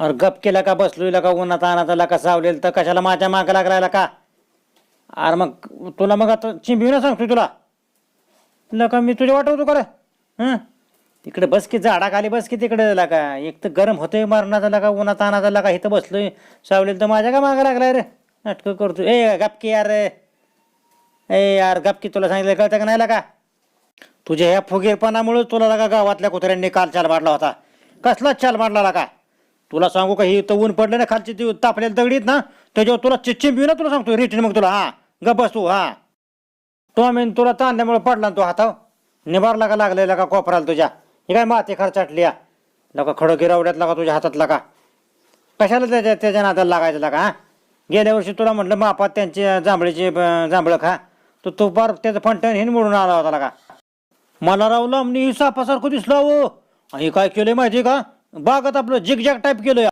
अरे गप केला का बसलोय का उन्हात अनाथाला का सावलेल तर कशाला माझ्या माग लागलायला का? अरे मग तुला मग आता चिंबीनं सांगतो तुला. लका मी तुझ्या वाटवतो का हं? तिकडे बस की झाडाखाली बस की तिकडे लका एक तर गरम होतंय मरणाचा लका उन्हात अनाथा का इथं बसलोय सावलेल तर माझ्या का मागं लागलाय रे? नाटकं करतो ए गपकी यार रे. ए यार गपकी तुला सांगितलं कळतं का नाही का तुझ्या ह्या फुगीरपणामुळे तुला लगा गावातल्या कुत्र्यांनी काल चाल मारला होता. कसलाच चाल मारला का तुला सांगू का ही तर ऊन पडलं ना खालची ती तापलेली दगडीत ना त्याच्यावर तुला चिच्चिंबी ना तुला सांगतो रिटर्न मग तुला हा. ग बस तू हा. तो आम्ही तुला ताणल्यामुळे पडला ना तो हाताव निभारला का लागलेला का कोपराला तुझ्या? हे काय माती खर्चाटली या लका खडं गिरावड्यात का तुझ्या हातात लागा कशाला त्याच्या त्याच्या नादाला लागायचं लागा हा? गेल्या वर्षी तुला म्हटलं मापात त्यांची जांभळीची जांभळं खा. तर तो बार त्याचं फंटन हिन मोडून आला होता लागा मला रावलं मी सापासारखं दिसला हो हे काय केलं माहिती का? बागात आपलं जिगजॅग टाईप केलंय.